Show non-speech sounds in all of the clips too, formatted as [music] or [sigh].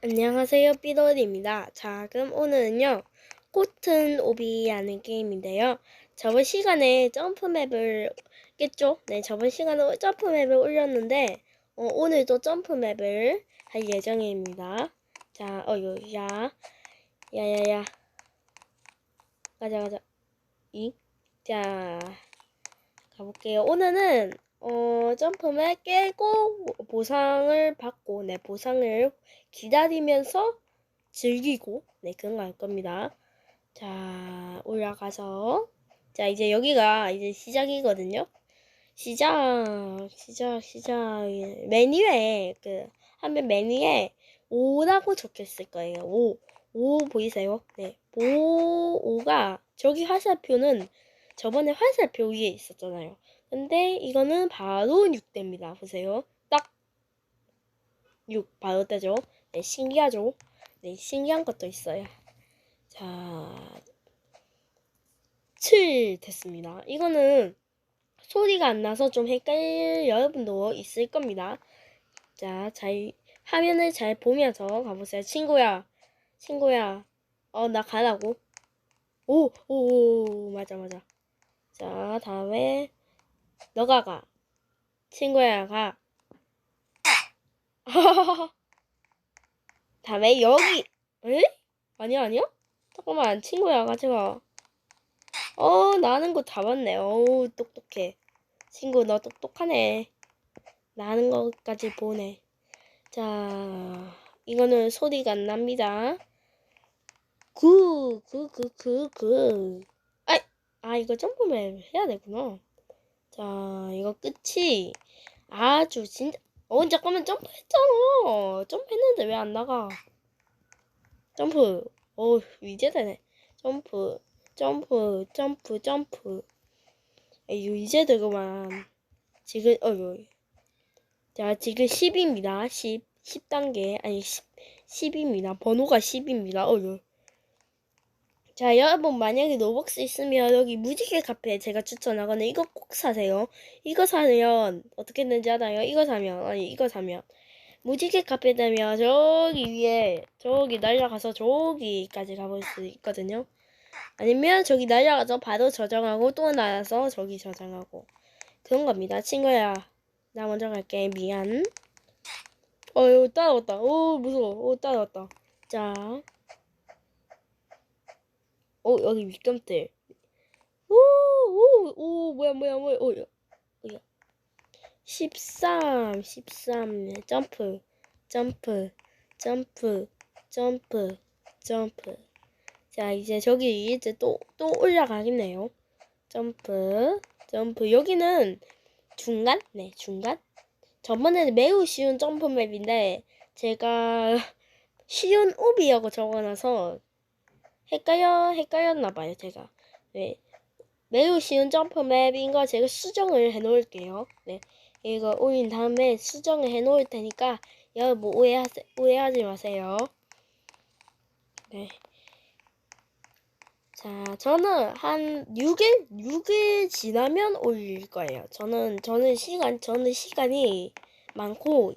안녕하세요, 삐돌입니다. 자, 그럼 오늘은요, 코튼 오비라는 게임인데요. 저번 시간에 점프맵을 깼죠? 네, 저번 시간에 점프맵을 올렸는데, 어, 오늘도 점프맵을 할 예정입니다. 자, 어, 요, 야, 야, 야, 야. 가자, 가자. 이. 자, 가볼게요. 오늘은, 어, 점프맵 깨고 보상을 받고, 네, 보상을 기다리면서 즐기고 네 그런 거 할 겁니다. 자 올라가서 자 이제 여기가 이제 시작이거든요. 시작 시작 시작 메뉴에 그 하면 메뉴에 5라고 적혀 있을 거예요. 5 5 보이세요? 네. 5 5가 저기 화살표는 저번에 화살표 위에 있었잖아요. 근데 이거는 바로 6대입니다. 보세요. 딱 6 바로 되죠. 네, 신기하죠? 네, 신기한 것도 있어요. 자, 7 됐습니다. 이거는 소리가 안 나서 좀 헷갈릴 여러분도 있을 겁니다. 자, 잘, 화면을 잘 보면서 가보세요. 친구야, 친구야, 어, 나 가라고. 오, 오, 오, 맞아, 맞아. 자, 다음에, 너가 가. 친구야, 가. [laughs] 다음에 여기 에? 아니야 아니야? 잠깐만 친구야 가져가 어 나는 거다 봤네. 어우 똑똑해. 친구 너 똑똑하네. 나는 것까지 보네. 자 이거는 소리가 안 납니다. 그그그 그그 아이 아 이거 점프맨 해야 되구나. 자 이거 끝이 아주 진짜 어, 잠깐만, 점프했잖아. 점프했는데 왜 안 나가? 점프. 어, 이제 되네. 점프, 점프, 점프, 점프. 에휴, 이제 되구만. 지금, 어휴. 자, 지금 10입니다. 10. 10단계. 아니, 10, 10입니다. 번호가 10입니다. 어휴. 자, 여러분 만약에 로벅스 있으면 여기 무지개 카페 제가 추천하거든요. 이거 꼭 사세요. 이거 사면 어떻게 되는지 알아요? 이거 사면 아니 이거 사면 무지개 카페 되면 저기 위에 저기 날아가서 저기까지 가볼 수 있거든요. 아니면 저기 날아가서 바로 저장하고 또 날아서 저기 저장하고 그런 겁니다. 친구야, 나 먼저 갈게. 미안. 어유 따라왔다. 오 무서워. 오 따라왔다. 자. 어 여기 밑감들 오오 오 오, 뭐야 뭐야 뭐야. 오 야, 야. 13 13 점프 점프 점프 점프 점프. 자 이제 저기 이제 또 또 올라가겠네요. 점프 점프. 여기는 중간? 네 중간? 저번에는 매우 쉬운 점프 맵인데 제가 [laughs] 쉬운 오비라고 적어놔서 헷갈려, 헷갈렸나 봐요, 제가. 네. 매우 쉬운 점프 맵인 거 제가 수정을 해 놓을게요. 네. 이거 올린 다음에 수정을 해 놓을 테니까 여러분 오해하세, 오해하지 마세요. 네. 자, 저는 한 6일, 6일 지나면 올릴 거예요. 저는, 저는 시간, 저는 시간이 많고,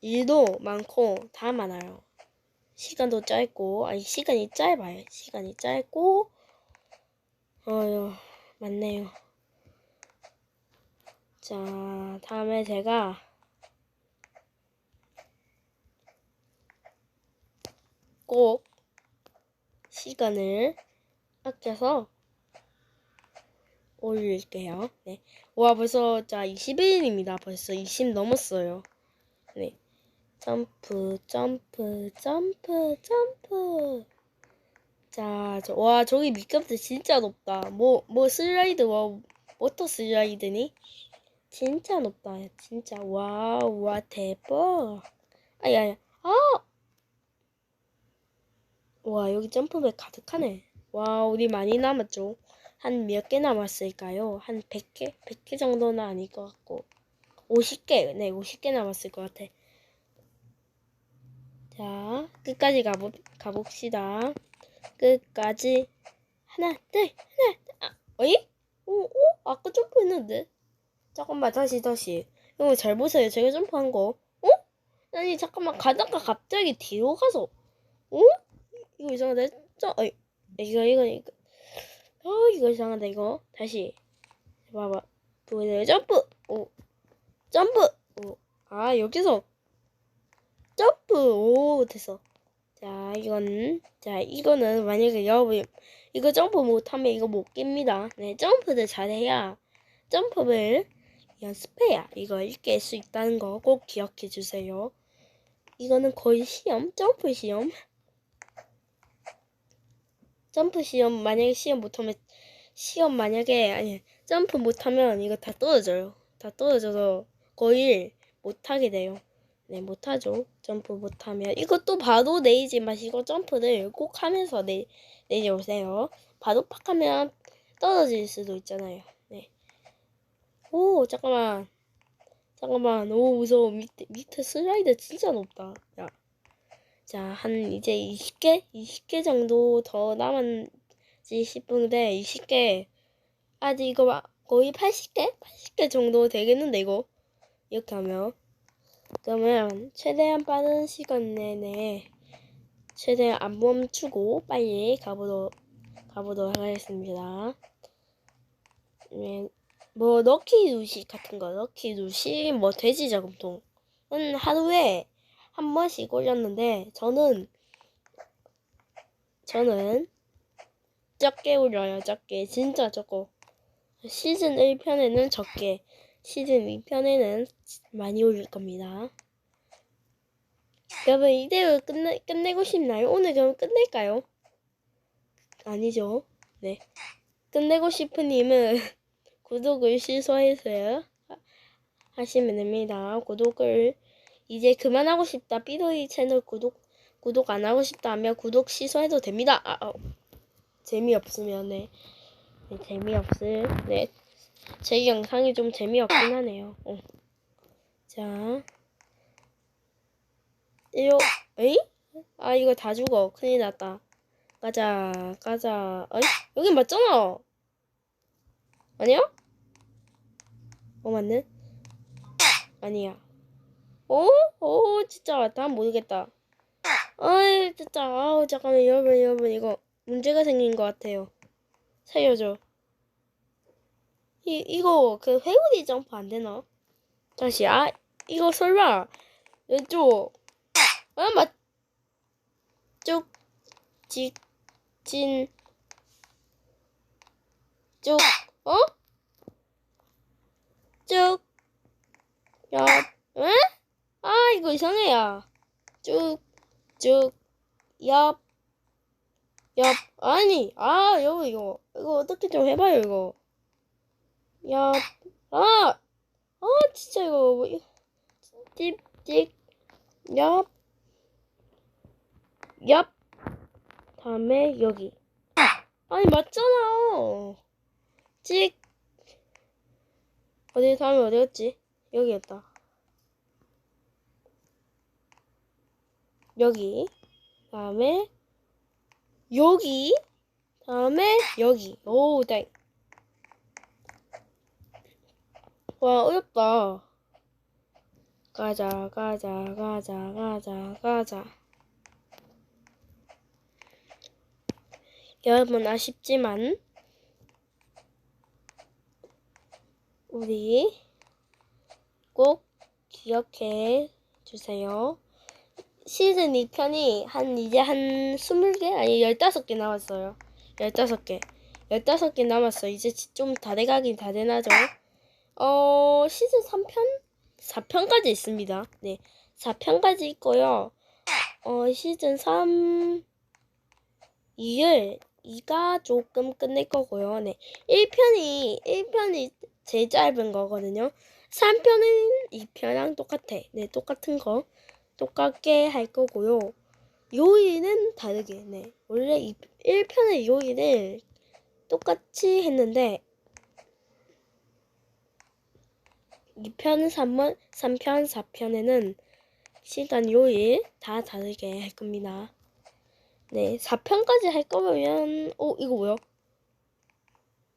일도 많고, 다 많아요. 시간도 짧고 아니 시간이 짧아요. 시간이 짧고 어휴 맞네요. 자 다음에 제가 꼭 시간을 아껴서 올릴게요. 네. 와 벌써 자 21일입니다. 벌써 20 넘었어요. 네. 점프, 점프, 점프, 점프. 자, 저, 와, 저기 밑값도 진짜 높다. 뭐, 뭐 슬라이드, 와, 워터 슬라이드니? 진짜 높다. 진짜. 와, 와, 대박. 아야, 야 아! 와, 여기 점프백 가득하네. 와, 우리 많이 남았죠? 한 몇 개 남았을까요? 한 100개? 100개 정도는 아닐 것 같고. 50개, 네, 50개 남았을 것 같아. 자, 끝까지 가보, 가봅시다. 끝까지. 하나, 둘, 하나, 둘. 아, 어이? 오, 오? 아까 점프했는데? 잠깐만, 다시, 다시. 이거 잘 보세요. 제가 점프한 거. 어? 아니 잠깐만 가다가 갑자기 뒤로 가서 어? 이거 이상하다 저 어이 이거 이거 이거 어 이거 이상하다 이거 다시 봐봐 보여요 점프 오 점프 오 아 여기서 점프 오 됐어 자 이건 자 이거는 만약에 여러분 이거 점프 못하면 이거 못 깹니다 네 점프를 잘해야 점프를 연습해야 이걸 깰 수 있다는 거 꼭 기억해 주세요. 이거는 거의 시험, 점프 시험. 점프 시험 만약에 시험 못하면 시험 만약에 아니 점프 못하면 이거 다 떨어져요. 다 떨어져서 거의 못하게 돼요. 네 못하죠. 점프 못하면 이것도 바로 내리지 마시고 점프를 꼭 하면서 내 내려오세요. 바로 팍 하면 떨어질 수도 있잖아요. 네. 오 잠깐만 잠깐만 오 무서워 밑에 밑에 슬라이드 진짜 높다 야. 자 한 이제 20개 20개 정도 더 남았지 싶은데 20개 아직 이거 막 거의 80개 80개 정도 되겠는데 이거 이렇게 하면 그러면 최대한 빠른 시간 내내 최대한 안 멈추고 빨리 가보도록 가보도록 하겠습니다. 네, 뭐 럭키 루시 같은 거 럭키 루시 뭐 돼지 저금통은 하루에 한 번씩 올렸는데 저는 저는 적게 올려요 적게. 진짜 적고 시즌 1편에는 적게 시즌 2편에는 많이 올릴 겁니다 여러분 이대로 끝내, 끝내고 싶나요? 오늘 그럼 끝낼까요? 아니죠 네 끝내고 싶은 님은 [laughs] 구독을 취소해서 하시면 됩니다. 구독을 이제 그만하고 싶다. 삐로이 채널 구독 구독 안 하고 싶다 하면 구독 취소해도 됩니다. 아, 어. 재미없으면 네. 네 재미없을 네. 제 영상이 좀 재미없긴 하네요. 어. 자. 이거 에이? 아 이거 다 죽어. 큰일 났다. 가자. 가자. 어이? 여기 맞잖아. 아니야? 어 맞네? 아니야. 어? 어 진짜 난 모르겠다. 아이 진짜 아우 잠깐만 여러분 여러분 이거 문제가 생긴 것 같아요. 살려줘. 이 이거 그 회오리 점프 안 되나? 다시 아 이거 설마 이쪽 아 맞. 쭉 직진 쭉 어? 쭉, 옆, 응? 아, 이거 이상해요. 쭉, 쭉, 옆, 옆, 아니, 아, 여보, 이거, 이거 어떻게 좀 해봐요, 이거. 옆, 아, 아, 진짜 이거, 뭐, 찝, 찍, 옆, 옆, 다음에 여기. 아니, 맞잖아. 찍, 어디 다음에 어디였지? 여기였다. 여기. 다음에 여기. 다음에 여기. 오, 땡. 와, 어렵다. 가자, 가자, 가자, 가자, 가자. 여러분 아쉽지만 우리 꼭 기억해 주세요. 시즌 2편이 한 이제 한 20개 아니 15개 남았어요. 15개. 15개 남았어. 이제 좀 다 돼가긴 다 되나죠? 어, 시즌 3편? 4편까지 있습니다. 네. 4편까지 있고요. 어, 시즌 3 2을 2가 조금 끝낼 거고요. 네. 1편이 1편이 제일 짧은 거거든요. 3편은 2편이랑 똑같아. 네, 똑같은 거. 똑같게 할 거고요. 요일은 다르게, 네. 원래 2, 1편의 요일을 똑같이 했는데, 2편, 3번, 3편, 4편에는 시간 요일 다 다르게 할 겁니다. 네, 4편까지 할 거면, 어, 이거 뭐야?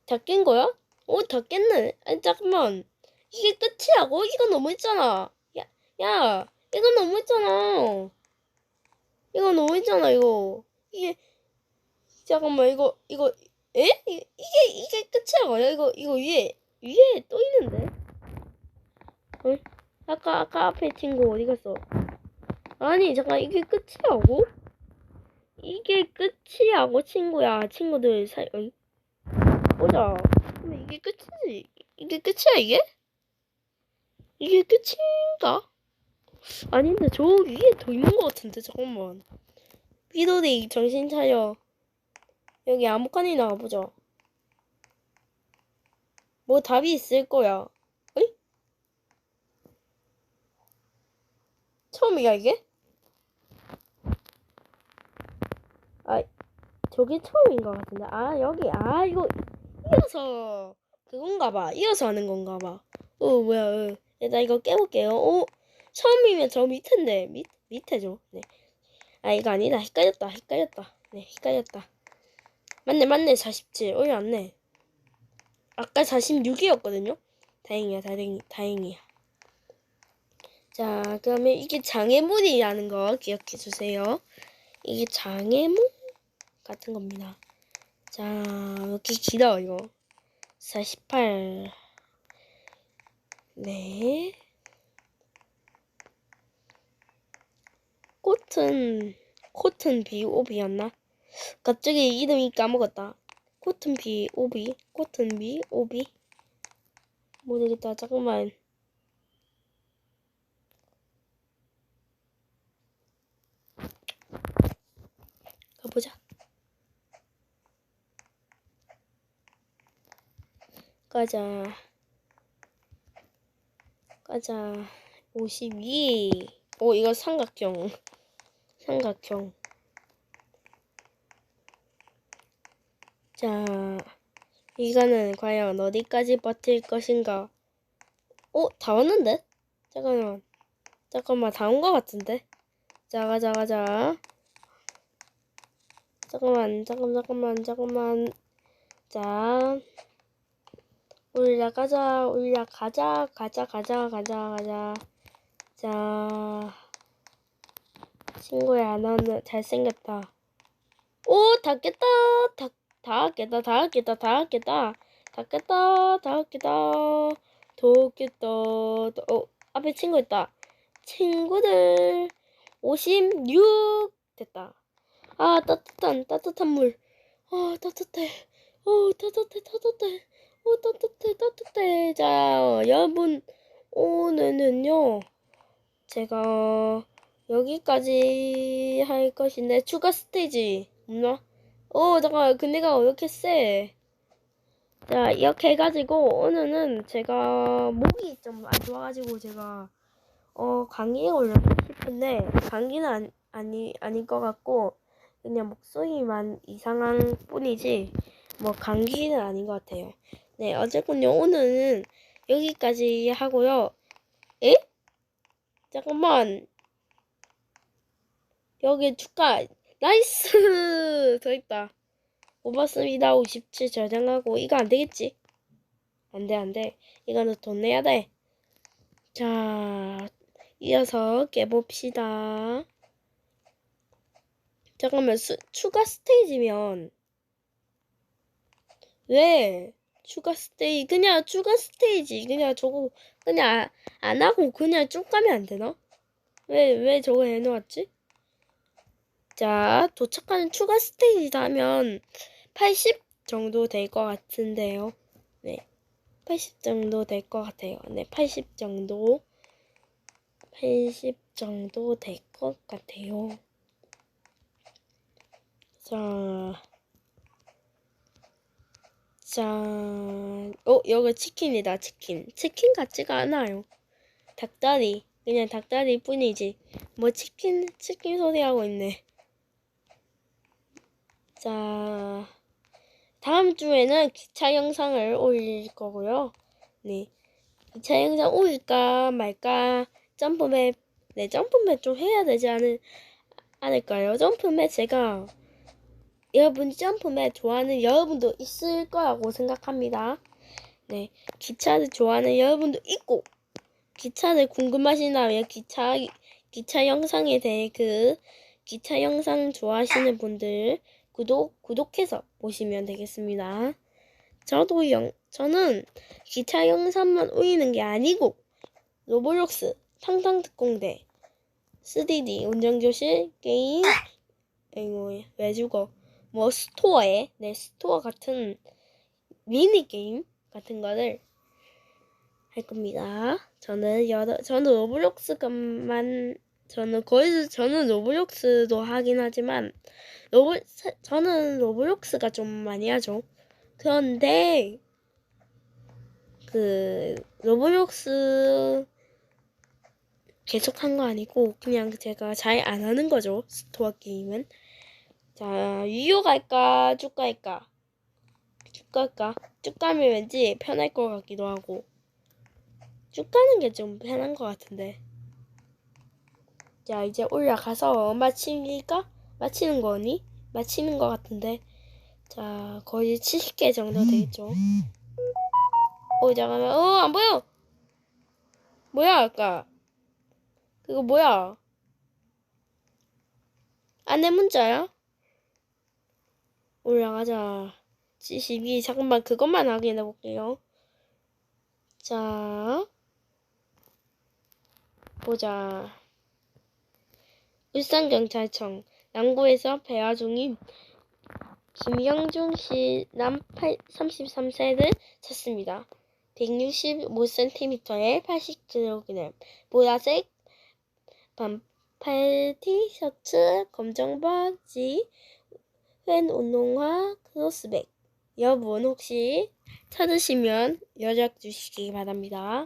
다 깬 거야? 오, 다 깼네. 아니, 잠깐만. 이게 끝이라고? 이거 너무 있잖아. 야, 야, 이거 너무했잖아. 이거 너무했잖아 이거. 이게 잠깐만 이거 이거 에? 이- 이게 이게 끝이야. 이거 이거 위에 위에 또 있는데. 응? 아까 아까 앞에 친구 어디 갔어? 아니 잠깐 이게 끝이라고? 이게 끝이야고 친구야 친구들 사이 어이? 보자 이게 끝이지 이게 끝이야 이게? 이게 끝인가? 아닌데 저 위에 더 있는 것 같은데 잠깐만 비도리 정신 차려 여기 아무칸이나 가보자 뭐 답이 있을 거야 어이? 처음이야 이게? 아, 저게 처음인 것 같은데. 아, 여기, 아, 이거, 이어서, 그건가 봐. 이어서 하는 건가 봐. 어, 뭐야, 어. 일단 이거 깨볼게요. 어, 처음이면 저 밑인데, 밑, 밑에죠. 네. 아, 이거 아니다. 헷갈렸다. 헷갈렸다. 네, 헷갈렸다. 맞네, 맞네. 47. 어이, 안네. 아까 46이었거든요. 다행이야, 다행이, 다행이야. 자, 그러면 이게 장애물이라는 거 기억해 주세요. 이게 장애물 같은 겁니다. 자, 이렇게 길어, 이거. 48. 네. 코튼, 코튼 비 오비였나? 갑자기 이름이 까먹었다. 코튼 비 오비, 코튼 비 오비. 모르겠다, 잠깐만. 가 보자. 가자. 가자. 52. 오, 이거 삼각형. 삼각형. 자, 이거는 과연 어디까지 버틸 것인가? 오, 다 왔는데? 잠깐만. 잠깐만, 다 온 것 같은데? 자, 가 자, 가 자. 잠깐만, 잠깐, 잠깐만, 잠깐만. 자, 올라가자, 올라가자, 가자, 가자, 가자, 가자. 자, 친구야, 너는 잘생겼다. 오, 다 깼다, 다, 다 깼다, 다 깼다, 다 깼다, 다 깼다, 다 깼다, 더 깼다. 어, 앞에 친구 있다. 친구들, 56 됐다. 아, 따뜻한, 따뜻한 물. 아, 따뜻해. 어, 따뜻해, 따뜻해. 어, 따뜻해, 따뜻해. 자, 여러분, 오늘은요, 제가 여기까지 할 것인데, 추가 스테이지 없나? 어, 잠깐, 근데가 왜 이렇게 세? 자, 이렇게 해가지고, 오늘은 제가 목이 좀 안 좋아가지고, 제가, 어, 강의에 올려고 싶은데, 강의는 아니, 아닐 것 같고, 그냥 목소리만 이상한 뿐이지 뭐 감기는 아닌 것 같아요. 네, 어쨌군요. 오늘은 여기까지 하고요. 에? 잠깐만. 여기 축하. 나이스! [laughs] 더 있다. 오봤습니다. 57 저장하고. 이거 안 되겠지? 안 돼, 안 돼. 이거는 돈 내야 돼. 자, 이어서 깨봅시다. 잠깐만 수, 추가 스테이지면 왜 추가 스테이지 그냥 추가 스테이지 그냥 저거 그냥 아- 안 하고 그냥 쭉 가면 안 되나? 왜 왜 저거 해놓았지? 자 도착하는 추가 스테이지다 하면 80 정도 될 것 같은데요. 네, 80 정도 될 것 같아요. 네, 80 정도 80 정도 될 것 같아요. 자, 자, 어, 여기 치킨이다, 치킨. 치킨 같지가 않아요. 닭다리. 그냥 닭다리 뿐이지. 뭐 치킨, 치킨 소리 하고 있네. 자, 다음 주에는 기차 영상을 올릴 거고요. 네. 기차 영상 올릴까 말까 점프맵, 네, 점프맵 좀 해야 되지 않을, 않을까요? 점프맵 제가 여러분 점프맵 좋아하는 여러분도 있을 거라고 생각합니다. 네, 기차를 좋아하는 여러분도 있고 기차를 궁금하시다면 기차 기차 영상에 대해 그 기차 영상 좋아하시는 분들 구독 구독해서 보시면 되겠습니다. 저도 영 저는 기차 영상만 올리는 게 아니고 로블록스 탕탕 특공대 3D 운전교실 게임 아이고 왜 죽어 뭐 스토어에 네 스토어 같은 미니 게임 같은 거를 할 겁니다. 저는 여러 저는 로블록스만 저는 거의 저는 로블록스도 하긴 하지만 로블 사- 저는 로블록스가 좀 많이 하죠. 그런데 그 로블록스 계속 한 거 아니고 그냥 제가 잘 안 하는 거죠. 스토어 게임은. 자, 유효 갈까? 쭉 갈까? 쭉 갈까? 쭉 가면 왠지 편할 것 같기도 하고. 쭉 가는 게 좀 편한 것 같은데. 자, 이제 올라가서 마치니까? 마치는 거니? 마치는 것 같은데. 자, 거의 70개 정도 되겠죠. 어, 잠깐만. 어, 안 보여! 뭐야, 아까? 그거 뭐야? 안내 문자야? 올라가자. 72. 잠깐만, 그것만 확인해 볼게요. 자, 보자. 울산경찰청 남구에서 배화 중인 김영중 씨 남 33세를 찾습니다. 165cm에 80kg, 보라색 반팔 티셔츠, 검정 바지, 웬 운동화, 크로스백. 여러분 혹시 찾으시면 연락 주시기 바랍니다.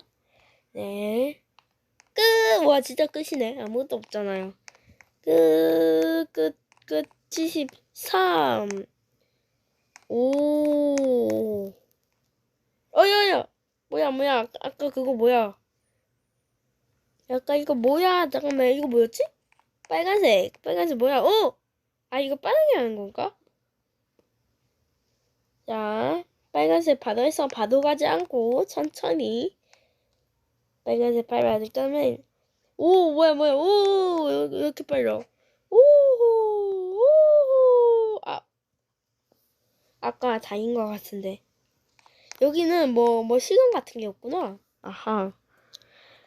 네. 끝! 와 진짜 끝이네. 아무것도 없잖아요. 끝, 끝, 끝, 73. 오. 어여여. 뭐야, 뭐야. 아까, 그거 뭐야. 아까 이거 뭐야. 잠깐만, 이거 뭐였지? 빨간색. 빨간색 뭐야? 어! 아, 이거 빠르게 하는 건가? 자, 빨간색 바다에서 바도 가지 않고 천천히. 빨간색 밟아야 되면 오 뭐야 뭐야 오 이렇게- 빨려. 오호 오호 아. 아까 다인 것 같은데. 여기는 뭐뭐 시간 같은 게 없구나. 아하.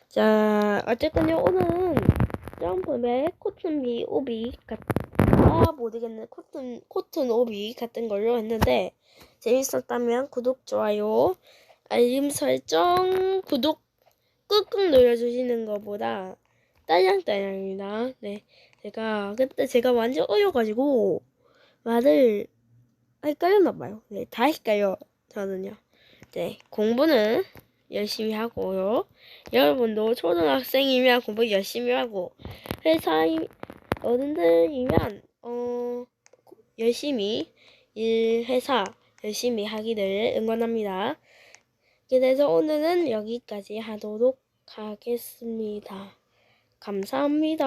자 어쨌든요 오늘은 점프맵 코튼비 오비 같 아 모르겠네 코튼 코튼 오비 같은 걸로 했는데 재밌었다면 구독 좋아요 알림 설정 구독 꾹꾹 눌러주시는 것보다 딸랑딸랑입니다. 네, 제가 그때 제가 완전 어려가지고 말을 헷갈렸나봐요. 네, 다 헷갈려 저는요. 네, 공부는 열심히 하고요. 여러분도 초등학생이면 공부 열심히 하고 회사인 어른들이면 어 열심히 일 회사 열심히 하기를 응원합니다. 그래서 오늘은 여기까지 하도록 하겠습니다. 감사합니다.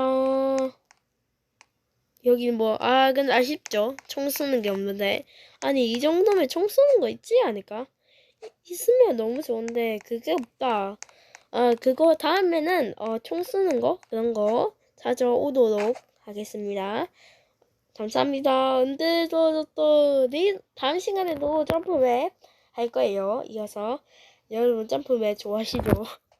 여기 뭐, 아, 근데 아쉽죠? 총 쓰는 게 없는데. 아니, 이 정도면 총 쓰는 거 있지 않을까? 있으면 너무 좋은데, 그게 없다. 아, 그거 다음에는, 어, 총 쓰는 거? 그런 거 찾아오도록 하겠습니다. 감사합니다. 근데 또, 다음 시간에도 점프맵 할 거예요. 이어서. 여러분 점프맵 좋아하시죠? [laughs]